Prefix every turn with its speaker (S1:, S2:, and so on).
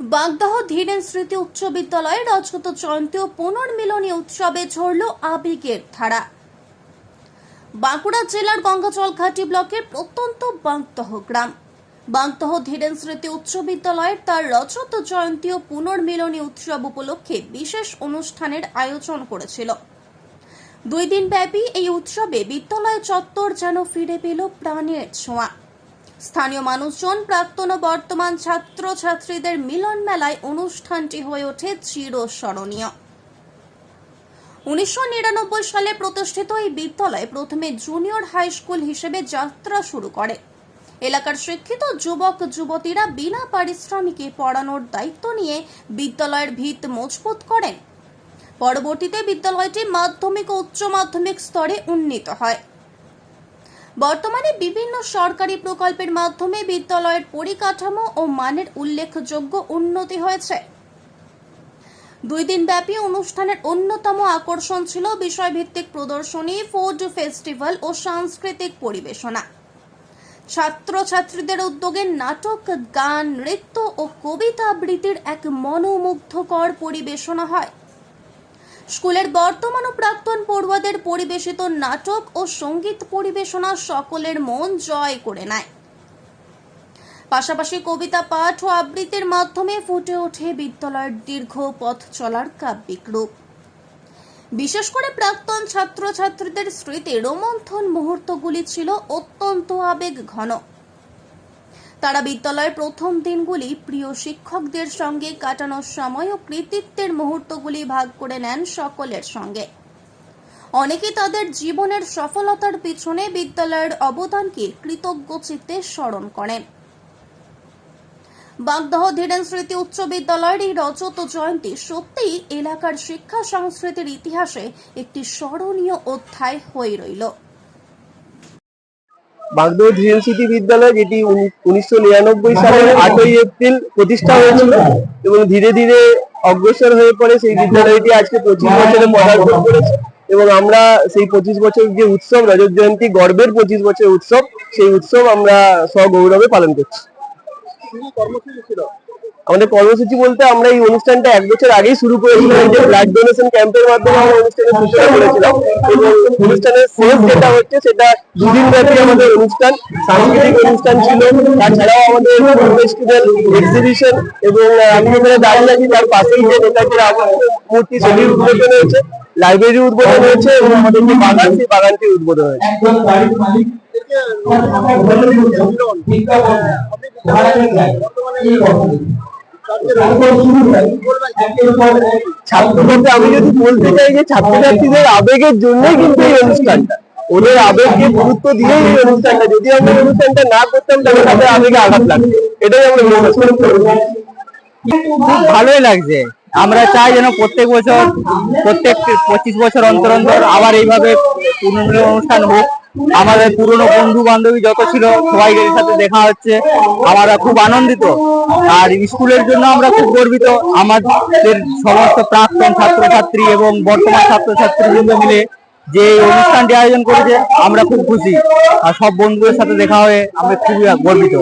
S1: বাগদাহ ধীরেন স্মৃতি উচ্চ বিদ্যালয়ে রজত জয়ন্তী ও পুনর্মিলনী উৎসবে ঝরল আবেগের ধারা। বাঁকুড়া জেলার গঙ্গাজলঘাটি ব্লকের প্রত্যন্ত বাগদহ গ্রাম। বাগদহ ধীরেন স্মৃতি উচ্চ বিদ্যালয়ের তার রজত জয়ন্তী ও পুনর্মিলনী উৎসব উপলক্ষে বিশেষ অনুষ্ঠানের আয়োজন করেছিল। দুই দিন ব্যাপী এই উৎসবে বিদ্যালয় চত্বর যেন ফিরে পেল প্রাণের ছোঁয়া। স্থানীয় মানুষজন, প্রাক্তন ও বর্তমান ছাত্র ছাত্রীদের মিলন মেলায় অনুষ্ঠানটি হয়ে ওঠে চিরস্মরণীয়। উনিশশো নিরানব্বই সালে প্রতিষ্ঠিত এই বিদ্যালয় প্রথমে জুনিয়র হাই স্কুল হিসেবে যাত্রা শুরু করে। এলাকার শিক্ষিত যুবক, যুবতীরা বিনা পারিশ্রমিকে পড়ানোর দায়িত্ব নিয়ে বিদ্যালয়ের ভিত মজবুত করেন। পরবর্তীতে বিদ্যালয়টি মাধ্যমিক ও উচ্চ মাধ্যমিক স্তরে উন্নীত হয়। বর্তমানে বিভিন্ন সরকারি প্রকল্পের মাধ্যমে বিদ্যালয়ের পরিকাঠামো ও মানের উল্লেখযোগ্য উন্নতি হয়েছে। দুই দিন ব্যাপী অনুষ্ঠানের অন্যতম আকর্ষণ ছিল বিষয়ভিত্তিক প্রদর্শনী, ফুড ফেস্টিভ্যাল ও সাংস্কৃতিক পরিবেশনা। ছাত্রছাত্রীদের উদ্যোগে নাটক, গান, নৃত্য ও কবিতা আবৃত্তির এক মনোমুগ্ধকর পরিবেশনা হয়। স্কুলের বর্তমান ও প্রাক্তন পড়ুয়াদের পরিবেশিত নাটক ও সংগীত পরিবেশনা সকলের মন জয় করে নেয়। পাশাপাশি কবিতা, পাঠ ও আবৃত্তির মাধ্যমে ফুটে ওঠে বিদ্যালয়ের দীর্ঘ পথ চলার কাব্যিক রূপ। বিশেষ করে প্রাক্তন ছাত্রছাত্রীদের স্মৃতি রোমন্থন মুহূর্তগুলি ছিল অত্যন্ত আবেগ ঘন তারা বিদ্যালয়ের প্রথম দিনগুলি প্রিয় শিক্ষকদের সঙ্গে কাটানোর সময় ও কৃতিত্বের মুহূর্তগুলি ভাগ করে নেন সকলের সঙ্গে। অনেকে তাদের জীবনের সফলতার পিছনে বিদ্যালয়ের অবদানকে কৃতজ্ঞ চিত্তে স্মরণ করেন। বাগদহ ধীরেন স্মৃতি উচ্চ বিদ্যালয়ের এই রজত জয়ন্তী সত্যিই এলাকার শিক্ষা সংস্কৃতির ইতিহাসে একটি স্মরণীয় অধ্যায় হয়ে রইল।
S2: ধীরেন স্মৃতি বিদ্যালয় যেটি উনিশশো নিরানব্বই সালের আটই এপ্রিল প্রতিষ্ঠা হয়েছিল এবং ধীরে ধীরে অগ্রসর হয়ে পড়ে সেই বিদ্যালয়টি আজকে পঁচিশ বছরে পদার্পণ করেছে। এবং আমরা সেই পঁচিশ বছর যে উৎসব রজত জয়ন্তী গর্বের পঁচিশ বছর উৎসব সেই উৎসব আমরা সগৌরবে পালন করছি। আমাদের কর্মসূচি বলতে আমরা এই অনুষ্ঠানটা এক বছর আগেই শুরু করেছিলাম যে ব্লাড ডোনেশন ক্যাম্পের মাধ্যমে আমরা অনুষ্ঠানের সূচনা করেছিলাম এবং অনুষ্ঠানের শেষ যেটা হচ্ছে সেটা দুদিন ব্যাপী আমাদের অনুষ্ঠান সাংস্কৃতিক অনুষ্ঠান ছিল তাছাড়াও আমাদের ফেস্টিভ্যাল এক্সিবিশন এবং আমি এখানে দাঁড়িয়ে আছি তার পাশেই যে আবর্ত মূর্তি সেটির উদ্বোধন হয়েছে লাইব্রেরি উদ্বোধন হয়েছে এবং আমাদের যে বাগান সেই বাগানটি উদ্বোধন হয়েছে
S3: একজন
S4: খুব ভালোই লাগছে। আমরা চাই যেন প্রত্যেক বছর, প্রত্যেক পঁচিশ বছর অন্তর অন্তর আবার এইভাবে অনুষ্ঠান হোক। আমাদের পুরনো বন্ধু বান্ধবী যত ছিল সবাইদের সাথে দেখা হচ্ছে। আমরা খুব আনন্দিত। আর স্কুলের জন্য আমরা খুব গর্বিত। আমাদের সমস্ত প্রাক্তন ছাত্রছাত্রী এবং বর্তমান ছাত্রছাত্রী বৃন্দ মিলে যে অনুষ্ঠানটি আয়োজন করেছে, আমরা খুব খুশি। আর সব বন্ধুদের সাথে দেখা হয়ে আমরা খুবই গর্বিত।